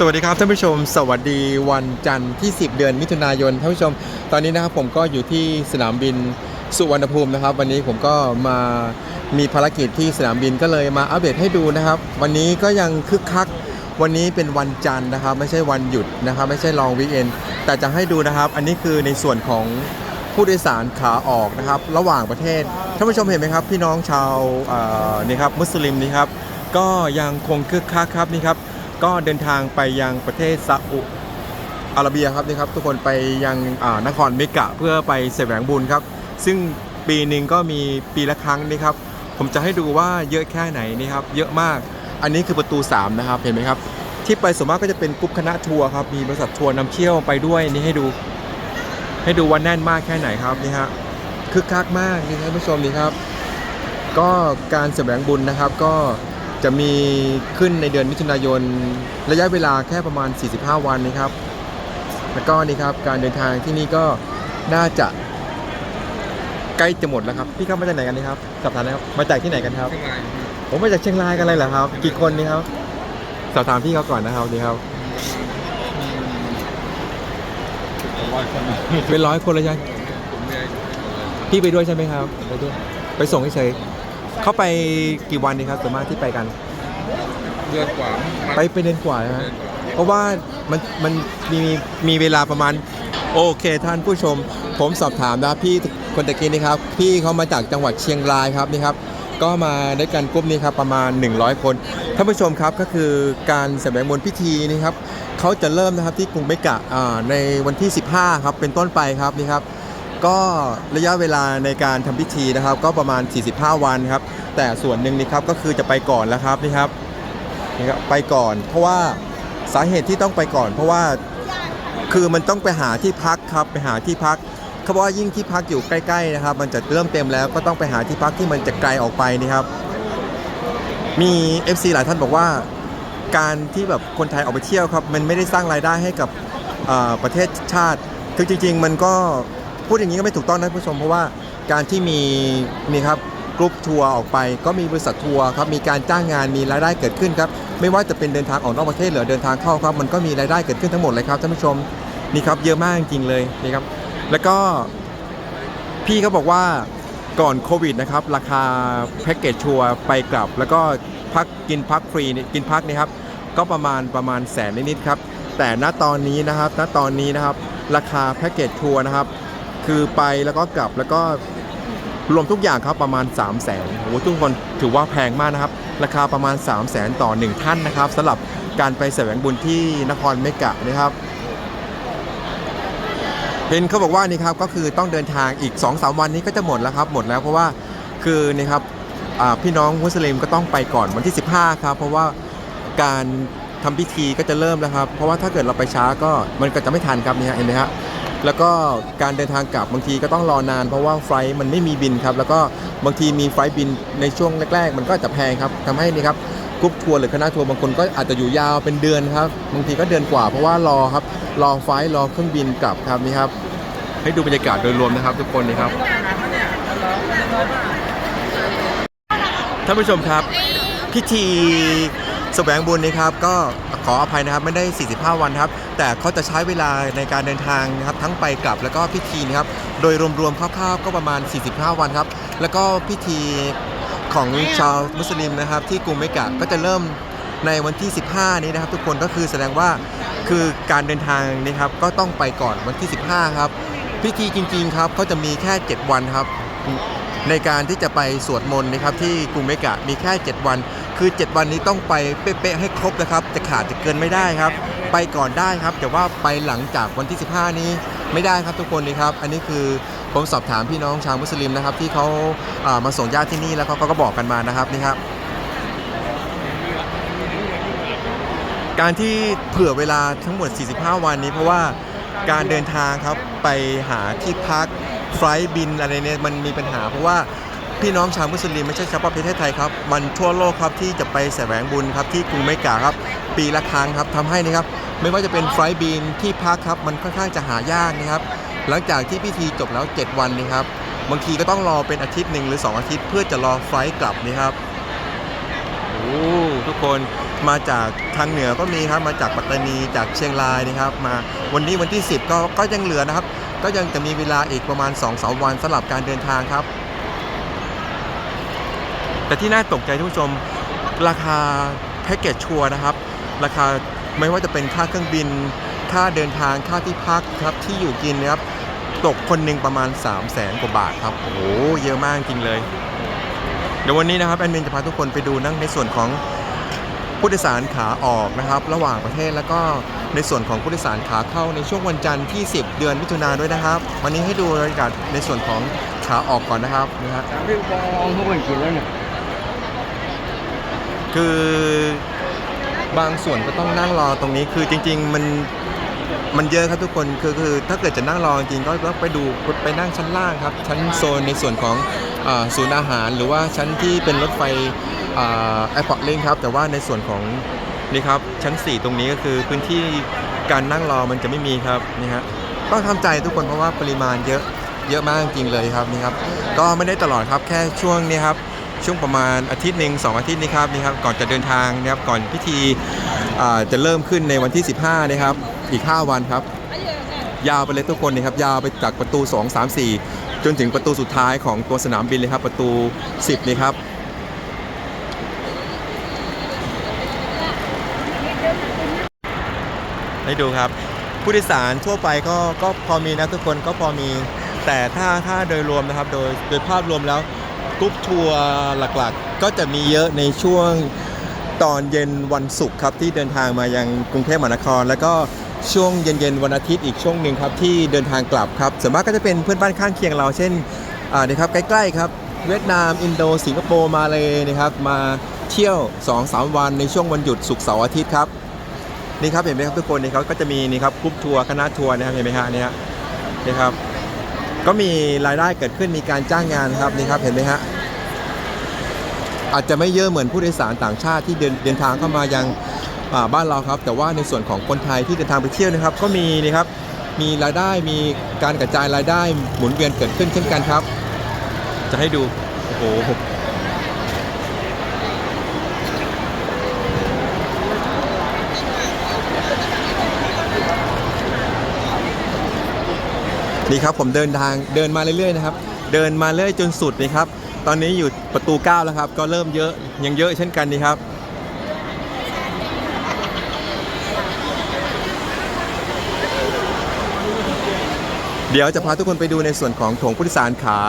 สวัสดีครับท่านผู้ชม สวัสดีวันจันทร์ที่ 10 เดือนมิถุนายนท่านผู้ชม ตอนนี้นะครับผมก็อยู่ที่สนามบินสุวรรณภูมินะครับ วันนี้ผมก็มามีภารกิจที่สนามบินก็เลยมาอัปเดตให้ดูนะครับ วันนี้ก็ยังคึกคัก วันนี้เป็นวันจันทร์นะครับ ไม่ใช่วันหยุดนะครับ ไม่ใช่ลองวีคเอนแต่จะให้ดูนะครับ อันนี้คือในส่วนของผู้โดยสารขาออกนะครับ ระหว่างประเทศท่านผู้ชมเห็นไหมครับ พี่น้องชาวอ่อนี่ครับมุสลิมนี่ครับก็ยังคงคึกคักครับนี่ครับ ก็เดินทางไปยังประเทศซาอุอาระเบียครับนี่ครับทุกคนไปยังนครเมกะเพื่อไปแสวงบุญครับ ซึ่งปีหนึ่งก็มีปีละครั้งนี่ครับ ผมจะให้ดูว่าเยอะแค่ไหนนี่ครับ เยอะมาก อันนี้คือประตู 3 นะครับ เห็นไหมครับ ที่ไปส่วนมากก็จะเป็นกรุ๊ปคณะทัวร์ครับ มีบริษัททัวร์นำเที่ยวไปด้วยนี่ให้ดู ให้ดูว่าแน่นมากแค่ไหนครับนี่ฮะคึกคักมากนี่ครับท่านผู้ชมนี่ครับ ก็การแสวงบุญนะครับก็ จะมีขึ้นในเดือนมิถุนายน ระยะเวลาแค่ประมาณ 45 วันนะครับ แล้วก็นี่ครับการเดินทางที่นี่ก็น่าจะใกล้จะหมดแล้วครับพี่ครับมาจากไหนกันนี่ครับสอบถามนะครับมาจากที่ไหนกันครับ เชียงรายผมมาจากเชียงรายกันเลยเหรอครับ กี่คนนี่ครับสอบถามพี่เขาก่อนนะครับนี่ครับร้อยคนเป็นร้อยคนเลยใช่ผมเนี่ยพี่ไปด้วยใช่ไหมครับไปด้วยไปส่งเฉยๆ เข้าไปกี่วันนี่ครับส่วนมากที่ไปกัน เดือนกว่าไปไปเดือนกว่านะฮะเพราะว่ามันมันมีมีเวลาประมาณ โอเคท่านผู้ชม ผมสอบถามนะครับพี่คนตะกี้นี่ครับ พี่เขามาจากจังหวัดเชียงรายครับนี่ครับ ก็มาด้วยกันกลุ่มนี้ครับประมาณ 100 คนท่านผู้ชมครับก็คือการแสดงมนต์พิธีนี่ครับเขาจะเริ่มนะครับที่กรุงเมกะอ่าในวันที่ 15 ครับเป็นต้นไปครับนี่ครับ ก็ระยะเวลาในการทำพิธีนะครับ ก็ประมาณ 45 วันครับ แต่ส่วนหนึ่งนี่ครับก็คือจะไปก่อนแล้วครับนี่ครับนี่ครับไปก่อน เพราะว่าสาเหตุที่ต้องไปก่อน เพราะว่าคือมันต้องไปหาที่พักครับไปหาที่พักเขาบอกว่ายิ่งที่พักอยู่ใกล้ๆนะครับ มันจะเริ่มเต็มแล้วก็ต้องไปหาที่พักที่มันจะไกลออกไปนี่ครับ มี FC หลายท่านบอกว่าการที่แบบคนไทยออกไปเที่ยวครับ มันไม่ได้สร้างรายได้ให้กับประเทศชาติคือจริง ๆ มันก็ พูดอย่างนี้ก็ไม่ถูกต้องนะผู้ชมเพราะว่าการที่มีนี่ครับกรุ๊ปทัวร์ออกไป ก็มีบริษัททัวร์ครับมีการจ้างงานมีรายได้เกิดขึ้นครับไม่ว่าจะเป็นเดินทางออกนอกประเทศหรือเดินทางเข้าครับมันก็มีรายได้เกิดขึ้นทั้งหมดเลยครับท่านผู้ชมนี่ครับเยอะมากจริงๆเลยนี่ครับแล้วก็พี่เขาบอกว่าก่อนโควิดนะครับราคาแพ็กเกจทัวร์ไปกลับ แล้วก็พักกินพักฟรีนี่กินพักนี่ครับก็ประมาณประมาณแสนนิดๆครับแต่ณตอนนี้นะครับณตอนนี้นะครับราคาแพ็กเกจทัวร์นะครับ คือไปแล้วก็กลับแล้วก็รวมทุกอย่างครับประมาณ 3 0 0แสนโอ้โหทุกคนถือว่าแพงมากนะครับ ราคาประมาณ 3 0 0แสนต่อ 1 ท่านนะครับสำหรับการไปแสวงบุญที่นครเมกะนะครับ เห็นเขาบอกว่านี่ครับก็คือต้องเดินทางอีก 2-3 วันนี้ก็จะหมดแล้วครับหมดแล้วเพราะว่าคือนี่ครับพี่น้องมุสลิมก็ต้องไปก่อนวันที่ 15 ครับ เพราะว่าการทำพิธีก็จะเริ่มแล้วครับ เพราะว่าถ้าเกิดเราไปช้าก็มันก็จะไม่ทันครับนี่ฮะเห็นไหมครับ แล้วก็การเดินทางกลับบางทีก็ต้องรอนาน เพราะว่าไฟล์มันไม่มีบินครับ แล้วก็บางทีมีไฟล์บินในช่วงแรก ๆ มันก็จะแพงครับทำให้นี่ครับกรุ๊ปทัวร์หรือคณะทัวร์บางคนก็อาจจะอยู่ยาวเป็นเดือนครับบางทีก็เดือนกว่าเพราะว่ารอครับรอไฟล์รอเครื่องบินกลับครับนี่ครับ ให้ดูบรรยากาศโดยรวมนะครับ ทุกคนนี่ครับท่านผู้ชมครับพิธีแสวงบุญนี่ครับก็ ขออภัยนะครับไม่ได้ 45 วันครับ แต่เขาจะใช้เวลาในการเดินทางนะครับทั้งไปกลับแล้วก็พิธีนะครับ โดยรวมๆคร่าวๆก็ประมาณ 45 วันครับ แล้วก็พิธีของชาวมุสลิมนะครับ ที่กรุงเมกะก็จะเริ่มในวันที่ 15 นี้นะครับ ทุกคนก็คือแสดงว่าคือการเดินทางนี่ครับก็ต้องไปก่อนวันที่ 15 ครับ พิธีจริงๆครับเขาจะมีแค่ 7 วันครับ ในการที่จะไปสวดมนต์นะครับที่กรุงเมกะมีแค่ 7 วัน คือ 7 วันนี้ต้องไปเป๊ะๆให้ครบนะครับ จะขาดจะเกินไม่ได้ครับ ไปก่อนได้ครับ แต่ว่าไปหลังจากวันที่ 15 นี้ไม่ได้ครับทุกคนนี่ครับ อันนี้คือผมสอบถามพี่น้องชาวมุสลิมนะครับ ที่เขาามาส่งญาติที่นี่แล้วเขาก็บอกกันมานะครับนี่ครับการที่เผื่อเวลาทั้งหมด 45 วันนี้เพราะว่าการเดินทางครับไปหาที่พักไฟลท์บินอะไรเนี่ยมันมีปัญหาเพราะว่า พี่น้องชาวมุสลิมไม่ใช่เฉพาะประเทศไทยครับ มันทั่วโลกครับที่จะไปแสวงบุญครับที่กรุงเมกาครับ ปีละครั้งครับทำให้นะครับไม่ว่าจะเป็นไฟบินที่พักครับมันค่อนข้างจะหายากนะครับ หลังจากที่พิธีจบแล้ว 7 วันนี่ครับบางทีก็ต้องรอเป็นอาทิตย์หนึ่งหรือ 2 อาทิตย์เพื่อจะรอไฟกลับนี่ครับโอ้ทุกคนมาจากทางเหนือก็มีครับมาจากปัตตานีจากเชียงรายนะครับ มาวันนี้วันที่ 10 ก็ก็ยังเหลือนะครับ ก็ยังจะมีเวลาอีกประมาณ2อสวันสำหรับการเดินทางครับ แต่ที่น่าตกใจท่านผู้ชม ราคาแพ็กเกจชัวร์นะครับ ราคาไม่ว่าจะเป็นค่าเครื่องบิน ค่าเดินทางค่าที่พักครับที่อยู่กินนะครับตกคนหนึ่งประมาณ 3 0 0แสนกว่าบาทครับ โอ้โห เยอะมากจริงเลย เดี๋ยววันนี้นะครับแอดมินจะพาทุกคนไปดูนั่งในส่วนของผู้โดยสารขาออกนะครับ ระหว่างประเทศแล้วก็ในส่วนของผู้โดยสารขาเข้าในช่วงวันจันทร์ที่ 10 เดือนมิถุนาด้วยนะครับ วันนี้ให้ดูบรรยากาศในส่วนของขาออกก่อนนะครับนะฮะเรื่องบองเขาเป็นกินแล้วเนี่ย คือบางส่วนก็ต้องนั่งรอตรงนี้คือจริง ๆ มันมันเยอะครับทุกคนคือคือถ้าเกิดจะนั่งรอจริงก็ต้องไปดูไปนั่งชั้นล่างครับ ชั้นโซนในส่วนของศูนย์อาหาร หรือว่าชั้นที่เป็นรถไฟแอร์พอร์ตลิงครับแต่ว่าในส่วนของนี่ครับชั้น 4 ตรงนี้ก็คือพื้นที่การนั่งรอมันจะไม่มีครับนี่ฮะต้องทำใจทุกคนเพราะว่าปริมาณเยอะเยอะมากจริงเลยครับนี่ครับก็ไม่ได้ตลอดครับแค่ช่วงนี้ครับ ช่วงประมาณอาทิตย์หนึ่งสองอาทิตย์นี้ครับนี่ครับก่อนจะเดินทางนะครับก่อนพิธีจะเริ่มขึ้นในวันที่ 15นะครับอีก 5 วันครับ ยาวไปเลยทุกคนนะครับยาวไปจากประตู 2 3 4 จนถึงประตูสุดท้ายของตัวสนามบินเลยครับ ประตู 10นี่ครับให้ดูครับผู้โดยสารทั่วไปก็ก็พอมีนะทุกคนก็พอมี แต่ถ้าถ้าโดยรวมนะครับ โดยโดยภาพรวมแล้ว กรุ๊ปทัวร์หลักๆ ก็จะมีเยอะในช่วงตอนเย็นวันศุกร์ครับที่เดินทางมายังกรุงเทพมหานคร แล้วก็ช่วงเย็นๆวันอาทิตย์อีกช่วงหนึ่งครับที่เดินทางกลับครับส่วนมากก็จะเป็นเพื่อนบ้านข้างเคียงเรา เช่นนี่ครับใกล้ๆครับเวียดนาม อินโดสิงคโปร์มาเลยนะครับมาเที่ยว 2-3 วันในช่วงวันหยุดศุกร์เสาร์อาทิตย์ครับนี่ครับเห็นไหมครับทุกคนนี่เขาก็จะมีนี่ครับกรุ๊ปทัวร์คณะทัวร์นะครับเห็นไหมฮะนี่ฮะนี่ครับ ก็มีรายได้เกิดขึ้นมีการจ้างงานครับนี่ครับเห็นไหมฮะอาจจะไม่เยอะเหมือนผู้โดยสารต่างชาติที่เดินเดินทางเข้ามายังบ้านเราครับ แต่ว่าในส่วนของคนไทยที่เดินทางไปเที่ยวนะครับ ก็มีนี่ครับมีรายได้มีการกระจายรายได้หมุนเวียนเกิดขึ้นเช่นกันครับ จะให้ดูโอ้โห นี่ครับผมเดินทางเดินมาเรื่อยๆนะครับ เดินมาเรื่อยจนสุดนี่ครับ ตอนนี้อยู่ประตู 9 แล้วครับ ก็เริ่มเยอะยังเยอะเช่นกันนี่ครับเดี๋ยวจะพาทุกคนไปดูในส่วนของโถงผู้โดยสารขา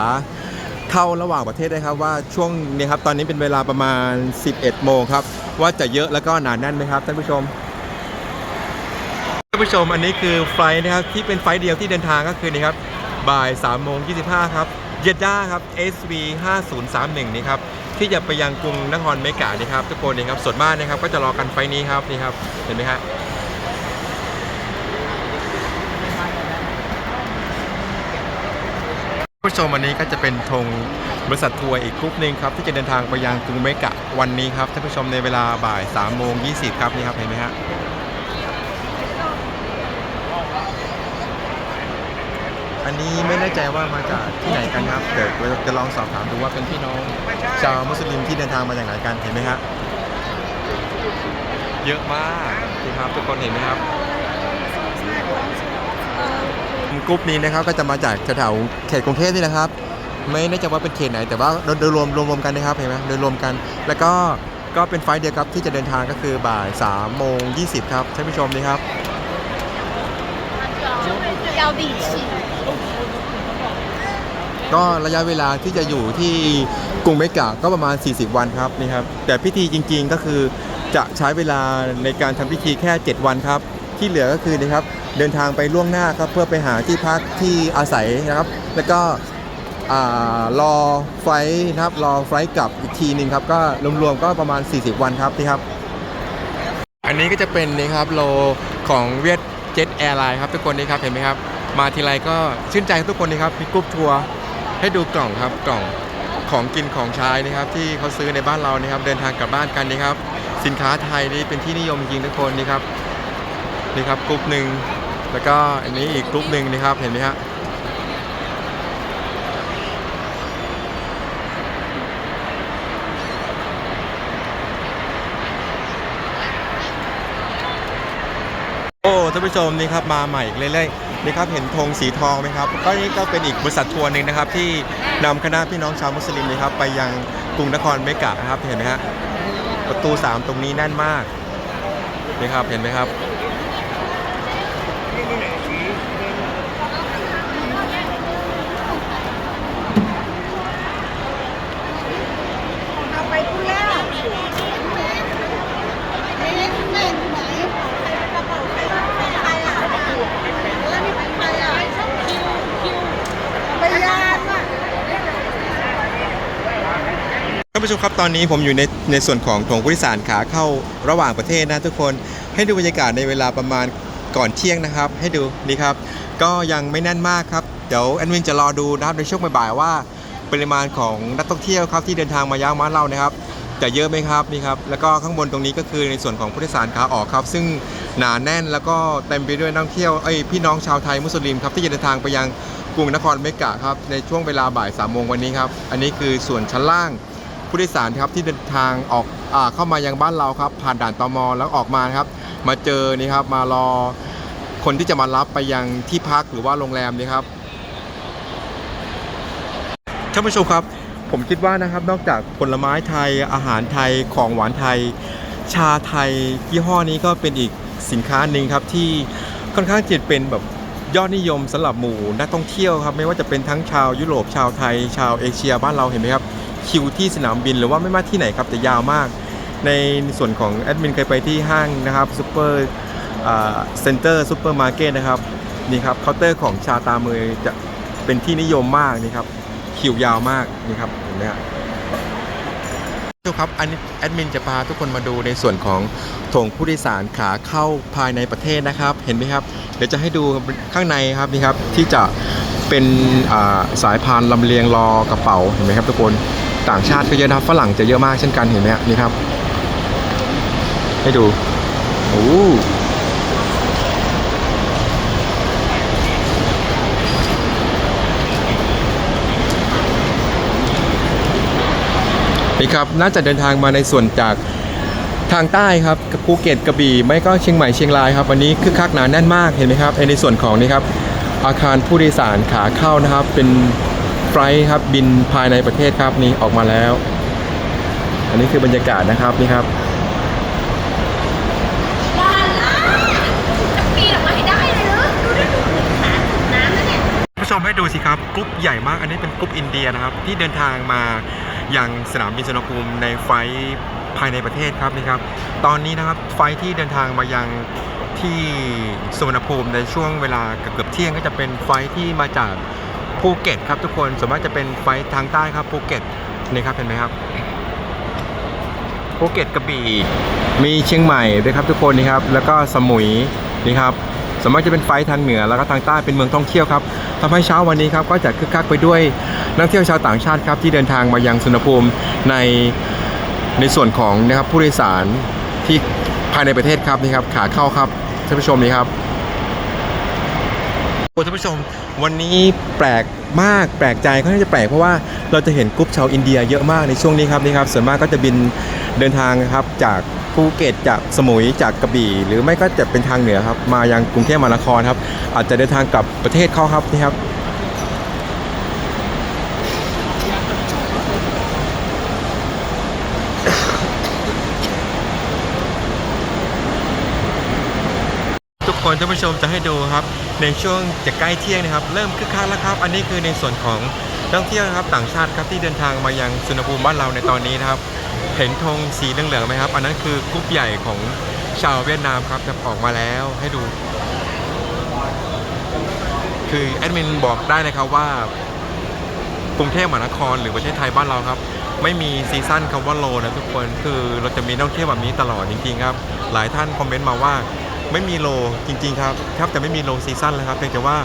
เข้าระหว่างประเทศได้ครับว่าช่วงนี้ครับตอนนี้เป็นเวลาประมาณ 11 โมงครับ ว่าจะเยอะแล้วก็หนาแน่นไหมครับท่านผู้ชมานผู้ชมอันนี้คือไฟล์นะครับที่เป็นไฟล์เดียวที่เดินทางก็คือนี่ครับบ่าย3โมง25ครับเยด้าครับ SV 5031นี่ครับที่จะไปยังกรุงนครเมกานี่ครับทุกคนนี่ครับส่วนมากนะครับก็จะรอกันไฟล์นี้ครับนี่ครับเห็นไหมฮะผู้ชมอันนี้ก็จะเป็นธงบริษัททัวร์อีกกรุ๊ปหนึ่งครับที่จะเดินทางไปยังกรุงเมกะวันนี้ครับท่านผู้ชมในเวลาบ่าย3โมง20ครับนี่ครับเห็นไหมฮะ อันนี้ไม่แน่ใจว่ามาจากที่ไหนกันครับเดี๋ยวเราจะลองสอบถามดูว่าเป็นพี่น้องชาวมุสลิมที่เดินทางมาจากไหนกันเห็นไหมครับเยอะมากนี่ครับทุกคนเห็นไหมครับกลุ่มนี้นะครับก็จะมาจากแถวๆเขตกรุงเทพนี่นะครับ ไม่แน่ใจว่าเป็นเขตไหน แต่ว่าโดยรวมรวมๆกันนะครับเห็นไหมโดยรวมกัน แล้วก็ก็เป็นไฟล์เดียวครับที่จะเดินทางก็คือบ่าย3โมง20 ครับท่านผู้ชมนี่ครับ 要力气。 ก็ระยะเวลาที่จะอยู่ที่กรุงเมกาก็ประมาณ 40 วันครับนี่ครับแต่พิธีจริงๆก็คือจะใช้เวลาในการทำพิธีแค่ 7 วันครับ ที่เหลือก็คือนะครับเดินทางไปล่วงหน้าครับเพื่อไปหาที่พักที่อาศัยนะครับ แล้วก็รอไฟนะครับรอไฟกลับอีกทีหนึ่งครับก็รวมๆก็ประมาณ 40 วันครับนี่ครับ อันนี้ก็จะเป็นนะครับโลของเวียดเจ็ตแอร์ไลน์ครับทุกคนนี่ครับเห็นไหมครับมาทีไรก็ชื่นใจทุกคนนี่ครับมีกรุ๊ปทัวร์ ให้ดูกล่องครับกล่องของกินของใช้นะครับที่เขาซื้อในบ้านเรานะครับ เดินทางกลับบ้านกันนะครับ สินค้าไทยนี่เป็นที่นิยมจริงทุกคนนี่ครับนี่ครับกลุ่มหนึ่งแล้วก็อันนี้อีกกลุ่มหนึ่งนะครับเห็นไหมฮะ โอ้ท่านผู้ชมนี่ครับมาใหม่เรื่อยๆนี่ครับเห็นธงสีทองไหมครับก็นี่ก็เป็นอีกบริษัททัวร์หนึ่งนะครับที่นำคณะพี่น้องชาวมุสลิมนะครับไปยังกรุงนครเมกะนะครับเห็นไหมฮะประตู 3 ตรงนี้แน่นมากนี่ครับเห็นไหมครับ เอาไปพูดแล้วเอ๊ะแม่อยู่ไหนกระเป๋าใครใครอะแล้วนี่เป็นใครอะคิวคิวไปยานอะ ท่าน ผู้ชมครับตอนนี้ผมอยู่ในในส่วนของถงผู้โดยสารขาเข้าระหว่างประเทศนะทุกคนให้ดูบรรยากาศในเวลาประมาณก่อนเที่ยงนะครับ ให้ดูนี่ครับ ก็ยังไม่แน่นมากครับ เดี๋ยวแอดมินจะรอดูนะครับในช่วงบ่ายๆว่า ปริมาณของนักท่องเที่ยวครับที่เดินทางมาย่างม้าเล่านะครับจะเยอะไหมครับนี่ครับแล้วก็ข้างบนตรงนี้ก็คือในส่วนของผู้โดยสารขาออกครับ ซึ่งหนาแน่นแล้วก็เต็มไปด้วยนักท่องเที่ยวเอ้ยพี่น้องชาวไทยมุสลิมครับที่จะเดินทางไปยังกรุงนครเมกะครับในช่วงเวลาบ่ายสามโมงวันนี้ครับอันนี้คือส่วนชั้นล่าง ผู้โดยสารครับที่เดินทางออกอเข้ามายังบ้านเราครับ ผ่านด่านตมแล้วออกมาครับ มาเจอนี่ครับมารอคนที่จะมารับไปยังที่พักหรือว่าโรงแรมนี่ครับท่านผู้ชมครับ ผมคิดว่านะครับนอกจากผลไม้ไทยอาหารไทยของหวานไทย ชาไทยยี่ห้อนี้ก็เป็นอีกสินค้าหนึ่งครับที่ค่อนข้างจะเป็นแบบยอดนิยมสำหรับหมู่นักท่องเที่ยวครับไม่ว่าจะเป็นทั้งชาวยุโรปชาวไทย ชาวเอเชียบ้านเราเห็นไหมครับ คิวที่สนามบินหรือว่าไม่ว่าที่ไหนครับแต่ยาวมาก ในส่วนของแอดมินเคยไปที่ห้างนะครับซูเปอร์เซ็นเตอร์ซูเปอร์มาร์เก็ตนะครับนี่ครับเคาน์เตอร์ของชาตาเมยจะเป็นที่นิยมมากนี่ครับคิวยาวมากนี่ครับเห็นไหมครับทุกครับอันนี้แอดมินจะพาทุกคนมาดูในส่วนของโถงผู้โดยสารขาเข้าภายในประเทศนะครับ เห็นไหมครับ เดี๋ยวจะให้ดูข้างในครับนี่ครับที่จะเป็นสายพานลำเลียงรอกระเป๋าเห็นไหมครับทุกคน ต่างชาติก็เยอะนะครับฝรั่งจะเยอะมากเช่นกันเห็นไหมนี่ครับ ให้ดูโอ้นี่ครับน่าจะเดินทางมาในส่วนจากทางใต้ครับภูเก็ตกระบี่ไม่ก็เชียงใหม่เชียงรายครับวันนี้คึกคักหนาแน่นมากเห็นไหมครับในส่วนของนี่ครับอาคารผู้โดยสารขาเข้านะครับ เป็น ไฟล์ครับบินภายในประเทศครับนี่ออกมาแล้ว อันนี้คือบรรยากาศนะครับนี่ครับผู้ชมให้ดูสิครับกรุ๊ปใหญ่มากอันนี้เป็นกรุ๊ปอินเดียนะครับ ที่เดินทางมายังสนามบินสุวรรณภูมิในไฟภายในประเทศครับนี่ครับ ตอนนี้นะครับไฟที่เดินทางมายังที่สุวรรณภูมิในช่วงเวลาเกือบเที่ยงก็จะเป็นไฟที่มาจาก ภูเก็ตครับทุกคนส่วนมากจะเป็นไฟทางใต้ครับภูเก็ตนี่ครับเห็นไหมครับภูเก็ตกระบี่มีเชียงใหม่ด้วยครับทุกคนนี่ครับแล้วก็สมุยนี่ครับสวนมากจะเป็นไฟทางเหนือแล้วก็ทางใต้เป็นเมืองท่องเที่ยวครับทำให้เช้าวันนี้ครับก็จะคึกคักไปด้วยนักท่องเที่ยวชาวต่างชาติครับที่เดินทางมายังสุนภูมิในในส่วนของนะครับผู้โดยสารที่ภายในประเทศครับนี่ครับขาเข้าครับท่านผู้ชมนี่ครับ ท่านผู้ชมวันนี้แปลกมากแปลกใจค่อนข้างจะแปลกเพราะว่าเราจะเห็นกรุ๊ปชาวอินเดียเยอะมากในช่วงนี้ครับนี่ครับส่วนมากก็จะบินเดินทางครับจากภูเก็ตจากสมุยจากกระบี่ หรือไม่ก็จะเป็นทางเหนือครับมายังกรุงเทพมหานครครับอาจจะเดินทางกลับประเทศเขาครับนี่ครับ คนท่านผู้ชมจะให้ดูครับ ในช่วงจะใกล้เที่ยงนะครับ เริ่มคึกคักแล้วครับ อันนี้คือในส่วนของนักท่องเที่ยวนะครับต่างชาติครับที่เดินทางมายังสุนภูมิบ้านเราในตอนนี้นะครับ เห็นธงสีเหลืองๆไหมครับ อันนั้นคือกรุ๊ปใหญ่ของชาวเวียดนามครับจะออกมาแล้วให้ดู คือแอดมินบอกได้นะครับว่ากรุงเทพมหานครหรือประเทศไทยบ้านเราครับ ไม่มีซีซั่นคำว่าโลนะทุกคนคือเราจะมีนักท่องเที่ยวแบบนี้ตลอดจริงๆครับ หลายท่านคอมเมนต์มาว่า ไม่มีโลจริงๆครับแทบจะไม่มีโลซีซั่นเลยครับเพียงแต่ว่า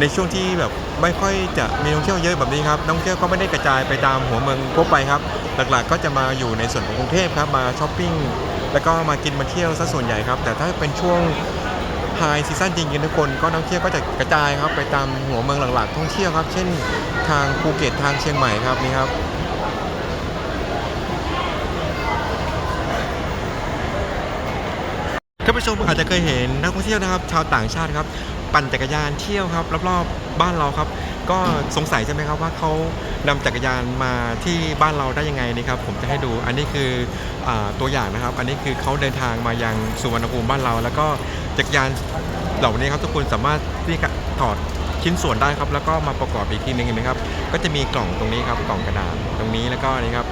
ในช่วงที่แบบไม่ค่อยจะมีนักท่องเที่ยวเยอะแบบนี้ครับนักท่องเที่ยวก็ไม่ได้กระจายไปตามหัวเมืองทั่วไปครับ หลักๆก็จะมาอยู่ในส่วนของกรุงเทพครับมาช้อปปิ้งแล้วก็มากินมาเที่ยวซะส่วนใหญ่ครับ แต่ถ้าเป็นช่วงไฮซีซั่นจริงๆทุกคนก็นักท่องเที่ยวก็จะกระจายครับไปตามหัวเมืองหลักๆท่องเที่ยวครับ เช่นทางภูเก็ตทางเชียงใหม่ครับนี่ครับท่าน ผู้ชมอาจจะเคยเห็นนักท่องเที่ยวนะครับ ชาวต่างชาติครับ ปั่นจักรยานเที่ยวครับรอบๆบ้านเราครับ ก็สงสัยใช่ไหมครับว่าเขานำจักรยานมาที่บ้านเราได้ยังไงนี่ครับผมจะให้ดูอันนี้คืออตัวอย่างนะครับ อันนี้คือเขาเดินทางมายังสุวรรณภูมิบ้านเรา แล้วก็จักรยานเหล่านี้ครับทุกคนสามารถที่จะถอดชิ้นส่วนได้ครับแล้วก็มาประกอบอีกทีหนึงเห็นไหมครับ ก็จะมีกล่องตรงนี้ครับกล่องกระดาษตรงนี้แล้วก็นี่ครับ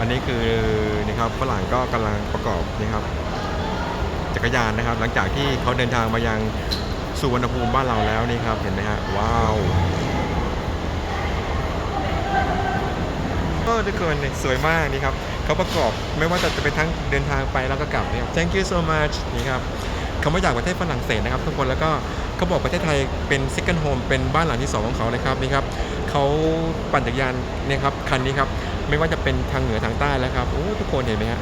อันนี้คือนี่ครับฝรั่งก็กำลังประกอบนี่ครับ จักรยานนะครับ หลังจากที่เขาเดินทางมายังสุวรรณภูมิบ้านเราแล้วนี่ครับเห็นไหมฮะว้าวก็ทุกคนเนี่ยสวยมากนี่ครับเขาประกอบไม่ว่าจะเป็นทั้งเดินทางไปแล้วก็กลับนี่ย thank you so much นี่ครับเขามาจากประเทศฝรั่งเศสนะครับ ทุกคนแล้วก็เขาบอกประเทศไทยเป็น second home เป็นบ้านหลังที่สองของเขาเลยครับนี่ครับเขาปั่นจักรยานเนี่ยครับคันนี้ครับไม่ว่าจะเป็นทางเหนือทางใต้แล้วครับโอ้ทุกคนเห็นไหมฮะ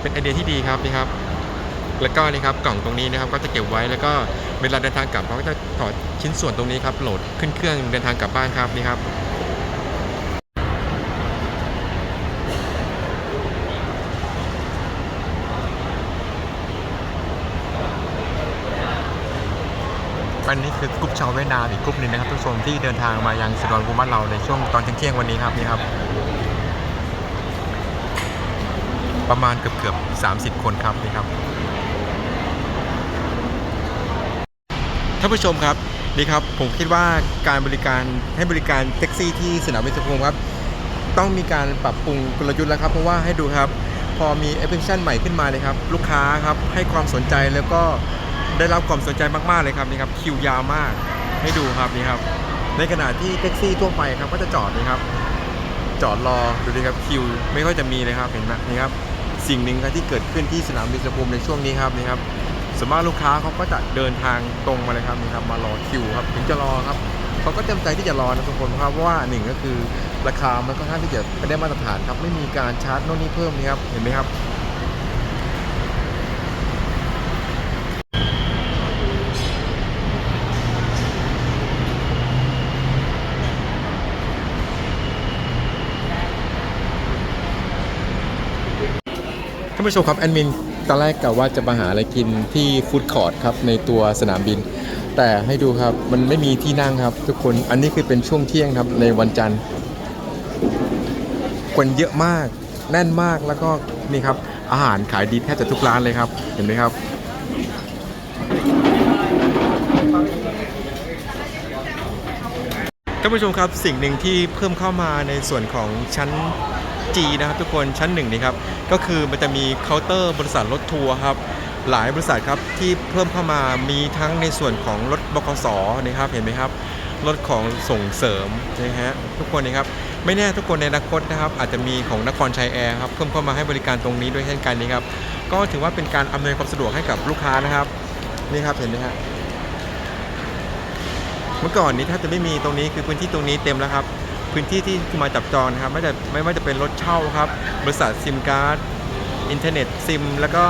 เป็นไอเดียที่ดีครับนี่ครับแล้วก็นี่ครับกล่องตรงนี้นะครับก็จะเก็บไว้แล้วก็เวลาเดินทางกลับเขาก็จะถอดชิ้นส่วนตรงนี้ครับโหลดขึ้นเครื่องเดินทางกลับบ้านครับนี่ครับอันนี้คือกรุ๊ปชาวเวียดนามอีกกรุ๊ปหนึ่งนะครับทุกชมที่เดินทางมายังสุวรรณภูมิบ้านเราในช่วงตอนเที่ยงวันนี้ครับนี่ครับ ประมาณเกือบเกือบ 30 คนครับนี่ครับท่านผู้ชมครับนี่ครับผมคิดว่าการบริการให้บริการแท็กซี่ที่สนามบินสุวรรณภูมิครับ ต้องมีการปรับปรุงกลยุทธ์แล้วครับ เพราะว่าให้ดูครับ พอมีแอปพลิเคชันใหม่ขึ้นมาเลยครับ ลูกค้าครับให้ความสนใจแล้วก็ได้รับความสนใจมากๆเลยครับนี่ครับคิวยาวมากให้ดูครับนี่ครับ ในขณะที่แท็กซี่ทั่วไปครับก็จะจอดนี่ครับ จอดรอดูดิครับคิว ไม่ค่อยจะมีเลยครับเห็นไหมนี่ครับ สิ่งหนึ่งครับที่เกิดขึ้นที่สนามบินสุวรรณภูมิในช่วงนี้ครับนี่ครับสมมากลูกค้าเขาก็จะเดินทางตรงมาเลยครับนี่ครับมารอคิวครับถึงจะรอครับเขาก็เต็มใจที่จะรอนะทุกคนครับเพราะว่าหนึ่งก็คือราคามันค่อนข้างที่จะไม่ได้มาตรฐานครับไม่มีการชาร์จโน่นนี่เพิ่มนะครับเห็นไหมครับ ท่านผู้ชมครับแอดมินตอนแรกกะว่าจะมาหาอะไรกินที่ฟู้ดคอร์ทครับในตัวสนามบิน แต่ให้ดูครับมันไม่มีที่นั่งครับ ทุกคนอันนี้คือเป็นช่วงเที่ยงครับในวันจันทร์ คนเยอะมากแน่นมากแล้วก็นี่ครับอาหารขายดีแทบจะทุกร้านเลยครับ เห็นไหมครับท่านผู้ชมครับสิ่งหนึ่งที่เพิ่มเข้ามาในส่วนของชั้น G นะครับทุกคนชั้นหนึ่งนี่ครับก็คือมันจะมีเคาน์เตอร์บริษัทรถทัวร์ครับหลายบริษัทครับที่เพิ่มเข้ามามีทั้งในส่วนของรถบกสนะครับเห็นไหมครับรถของส่งเสริมนะฮะทุกคนนะครับไม่แน่ทุกคนในอนาคตนะครับอาจจะมีของนครชัยแอร์ครับเพิ่มเข้ามาให้บริการตรงนี้ด้วยเช่นกันนี่ครับก็ถือว่าเป็นการอำนวยความสะดวกให้กับลูกค้านะครับนี่ครับเห็นไหมฮะเมื่อก่อนนี้ถ้าจะไม่มีตรงนี้คือพื้นที่ตรงนี้เต็มแล้วครับ พื้นที่ที่มาจับจองนะครับไม่ว่าจะไม่ว่าจะเป็นรถเช่าครับ บริษัทซิมการ์ดอินเทอร์เน็ตซิม แล้วก็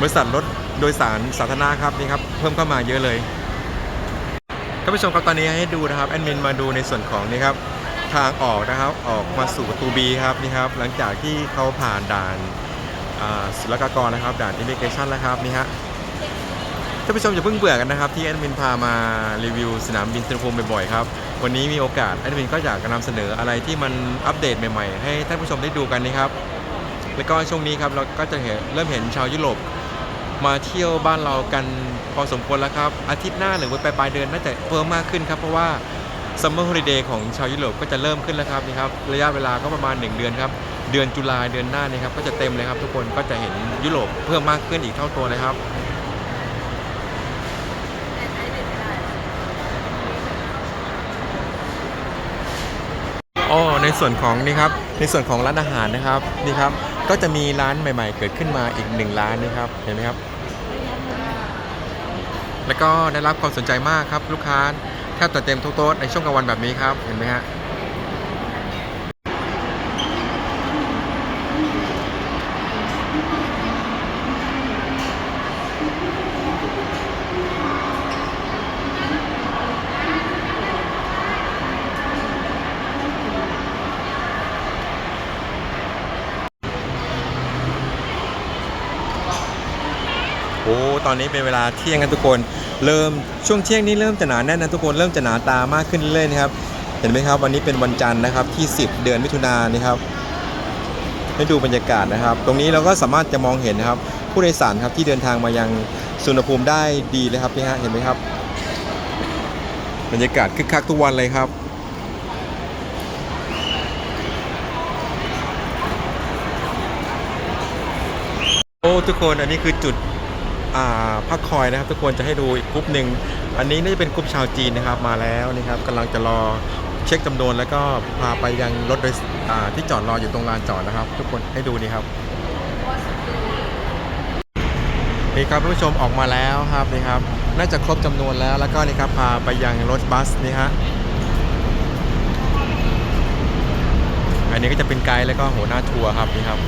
บริษัทรถโดยสารสาธารณะครับนี่ครับเพิ่มเข้ามาเยอะเลยท่านผู้ชมครับตอนนี้ให้ดูนะครับแอดมินมาดูในส่วนของนี่ครับทางออกนะครับออกมาสู่ประตู B ครับนี่ครับหลังจากที่เขาผ่านด่านศุลกากรนะครับด่านอิมิเกชันแล้วครับนี่ฮะ ท่านผู้ชมอย่าเพิ่งเบื่อกันนะครับที่แอดมินพามารีวิวสนามบินสุวรรณภูมิบ่อยๆครับวันนี้มีโอกาสแอดมินก็อยากจะนำเสนออะไรที่มันอัปเดตใหม่ๆ ให้ท่านผู้ชมได้ดูกันนะครับแล้วก็ช่วงนี้ครับเราก็จะเห็นเริ่มเห็นชาวยุโรปมาเที่ยวบ้านเรากันพอสมควรแล้วครับอาทิตย์หน้าหรือว่าปลายปลายเดือนน่าจะเพิ่มมากขึ้นครับเพราะว่าซัมเมอร์ฮอลิเดย์ของชาวยุโรปก็จะเริ่มขึ้นแล้วครับนี่ครับระยะเวลาก็ประมาณ 1 เดือนครับเดือนตุลาเดือนหน้านี่ครับก็จะเต็มเลยครับทุกคนก็จะเห็นยุโรปเพิ่มมากขึ้นอีกเท่าตัวเลยครับ อ๋อใน ส่วนของนี่ครับในส่วนของร้านอาหารนะครับนี่ครับก็จะมีร้านใหม่ๆ เกิดขึ้นมาอีกหนึ่งร้านนี่ครับเห็นไหมครับ แล้วก็ได้รับความสนใจมากครับลูกค้าแทบจะเต็มทุกโต๊ะในช่วงกลางวันแบบนี้ครับเห็นไหมฮะ อนนี้เป็นเวลาเที่ยงกันทุกคน เริ่มช่วงเที่ยงนี้เริ่มจะหนาแน่นนะทุกคนเริ่มจะหนาตามากขึ้นเรื่อยๆนะครับเห็นไหมครับวันนี้เป็นวันจันทร์นะครับที่ 10 เดือนมิถุนายนนะครับให้ดูบรรยากาศนะครับ ตรงนี้เราก็สามารถจะมองเห็นนะครับ ผู้โดยสารครับที่เดินทางมายังสุนภูมิได้ดีเลยครับนี่ฮะเห็นไหมครับ บรรยากาศคึกคักทุกวันเลยครับโอ้ทุกคนอันนี้คือจุด พักคอยนะครับ ทุกคนจะให้ดูอีกกลุ่มหนึ่งอันนี้น่าจะเป็นกลุ่มชาวจีนนะครับมาแล้วนี่ครับกำลังจะรอเช็คจำนวนแล้วก็พาไปยังรถโดยที่จอดรออยู่ตรงลานจอดนะครับ ทุกคนให้ดูนี่ครับนี่ครับผู้ชมออกมาแล้วครับนี่ครับ น่าจะครบจำนวนแล้วแล้วก็นี่ครับพาไปยังรถบัสนี่ฮะอันนี้ก็จะเป็นไกด์แล้วก็หัวหน้าทัวร์ครับนี่ครับ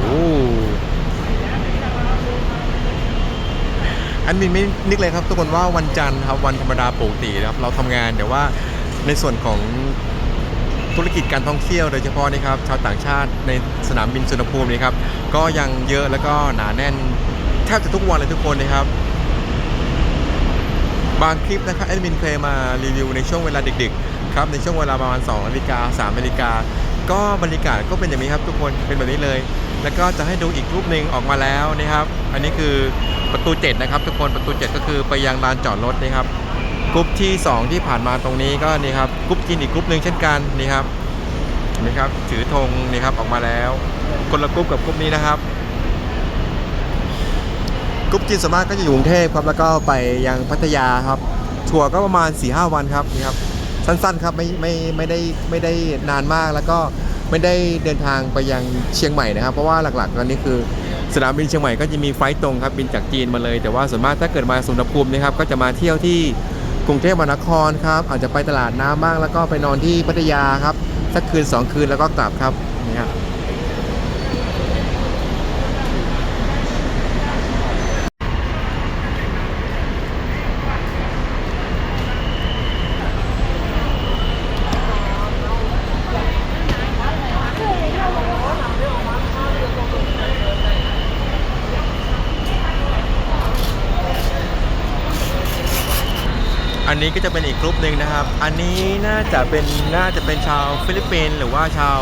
โอ้ อันมินไม่นึกเลยครับทุกคนว่าวันจันทร์ครับวันธรรมดาปกตินะครับเราทำงานแต่ว่าในส่วนของธุรกิจการท่องเที่ยวโดยเฉพาะนี่ครับชาวต่างชาติในสนามบินสุวรรณภูมินี่ครับก็ยังเยอะแล้วก็หนาแน่นแทบจะทุกวันเลยทุกคนนะครับ บางคลิปนะครับแอดมินเคยมารีวิวในช่วงเวลาดึกๆครับในช่วงเวลาประมาณ2นาฬิกา3นาฬิกาก็บรรยากาศก็เป็นอย่างนี้ครับทุกคนเป็นแบบนี้เลย แล้วก็จะให้ดูอีกรูปหนึ่งออกมาแล้วนะครับ อันนี้คือประตู7นะครับทุกคนประตู 7 ก็คือไปยังลานจอดรถนะครับกรุ๊ปที่ 2 ที่ผ่านมาตรงนี้ก็นี่ครับกรุ๊ปจีนอีกกรุ๊ปหนึ่งเช่นกันนี่ครับนไหมครับถือธงนี่ครับออกมาแล้ว คนละกรุ๊ปกับกรุ๊ปนี้นะครับกรุ๊ปจีนส่วนมากก็จะอยู่กรุงเทพครับแล้วก็ไปยังพัทยาครับทัวร์ก็ประมาณ4ีหวันครับนี่ครับสั้นๆครับไม่ไม่ไม่ได้ไม่ได้นานมากแล้วก็ ไม่ได้เดินทางไปยังเชียงใหม่นะครับ เพราะว่าหลักๆตอนนี้คือสนามบินเชียงใหม่ก็จะมีไฟล์ตรงครับบินจากจีนมาเลย แต่ว่าส่วนมากถ้าเกิดมาสุนทรภูมินะครับก็จะมาเที่ยวที่กรุงเทพมหานครครับอาจจะไปตลาดน้ำบ้างแล้วก็ไปนอนที่พัทยาครับสักคืนสองคืนแล้วก็กลับครับนี่ครับ นนี้ก็จะเป็นอีกกลุ่มหนึ่งนะครับ อันนี้น่าจะเป็นน่าจะเป็นชาวฟิลิปปินส์หรือว่าชาว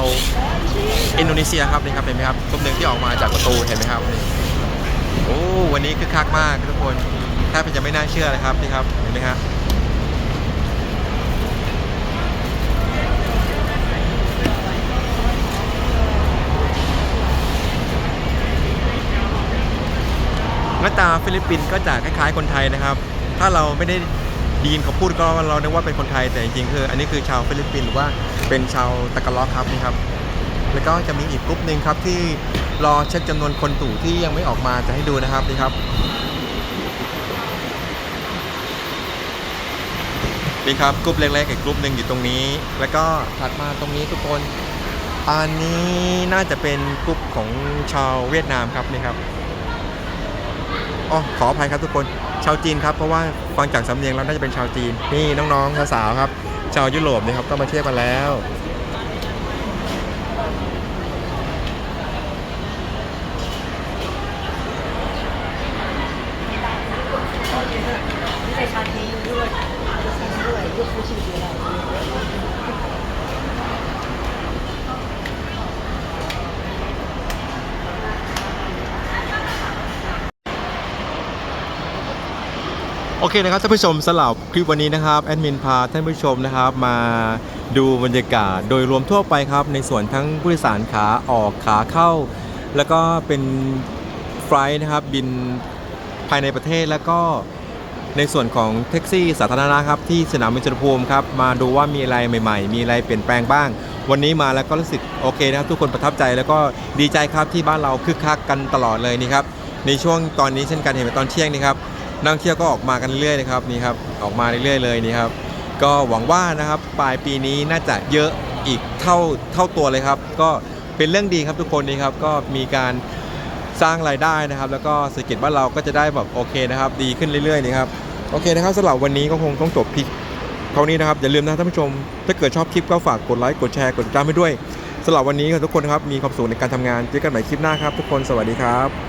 อินโดนีเซียครับนี่ครับเห็นไหมครับกลุ่มหนึ่งที่ออกมาจากประตูเห็นไหมครับโอ้วันนี้คึกคักมากทุกคนแทบจะไม่น่าเชื่อเลยครับนี่ครับเห็นไหมครับหน้าตาฟิลิปปินส์ก็จะคล้ายๆคนไทยนะครับ ถ้าเราไม่ได้ ได้ยินเขาพูดก็เรานึกว่าเป็นคนไทยแต่จริงๆคืออันนี้คือชาวฟิลิปปินส์หรือว่าเป็นชาวตะกะล็อกครับนี่ครับ แล้วก็จะมีอีกกลุ่มหนึ่งครับที่รอเช็คจำนวนคนตู่ที่ยังไม่ออกมาจะให้ดูนะครับนี่ครับนี่ครับกลุ่มเล็กๆอีกกลุ่มหนึ่งอยู่ตรงนี้ แล้วก็ถัดมาตรงนี้ทุกคนอันนี้น่าจะเป็นกลุ่มของชาวเวียดนามครับนี่ครับ อ๋อขออภัยครับทุกคนชาวจีนครับเพราะว่าฟังจากสำเนียงแล้วน่าจะเป็นชาวจีนนี่น้องๆสาวๆครับ ชาวยุโรปนะครับก็มาเที่ยวกันแล้ว โอ เคนะครับท่านผู้ชมสลับคลิปวันนี้นะครับแอดมินพาท่านผู้ชมนะครับมาดูบรรยากาศโดยรวมทั่วไปครับ ในส่วนทั้งผู้โดยสารขาออกขาเข้า แล้วก็เป็นไฟล์นะครับบินภายในประเทศแล้วก็ในส่วนของแท็กซี่สาธารณะครับที่สนามบินสุวรรณภูมิครับมาดูว่ามีอะไรใหม่ ๆ มีอะไรเปลี่ยนแปลงบ้าง วันนี้มาแล้วก็รู้สึกโอเคนะครับทุกคนประทับใจแล้วก็ดีใจครับที่บ้านเราคึกคักกันตลอดเลยนี่ครับในช่วงตอนนี้เช่นกันเห็นไหมตอนเที่ยงนี่ครับ นักเที่ยวก็ออกมากันเรื่อยๆนะครับนี่ครับออกมาเรื่อยๆเลยนี่ครับก็หวังว่านะครับปลายปีนี้น่าจะเยอะอีกเท่าเท่าตัวเลยครับ ก็เป็นเรื่องดีครับทุกคนนี่ครับก็มีการสร้างรายได้นะครับ แล้วก็เศรษฐกิจบ้านเราก็จะได้แบบโอเคนะครับ ดีขึ้นเรื่อยๆนี่ครับโอเคนะครับสำหรับวันนี้ก็คงต้องจบพิเท่านี้นะครับอย่าลืมนะท่านผู้ชม ถ้าเกิดชอบคลิปก็ฝากกดไลค์กดแชร์กดติดตามให้ด้วยสำหรับวันนี้ครับทุกคนครับมีความสุขในการทำงานเจอกันใหม่คลิปหน้าครับทุกคนสวัสดีครับ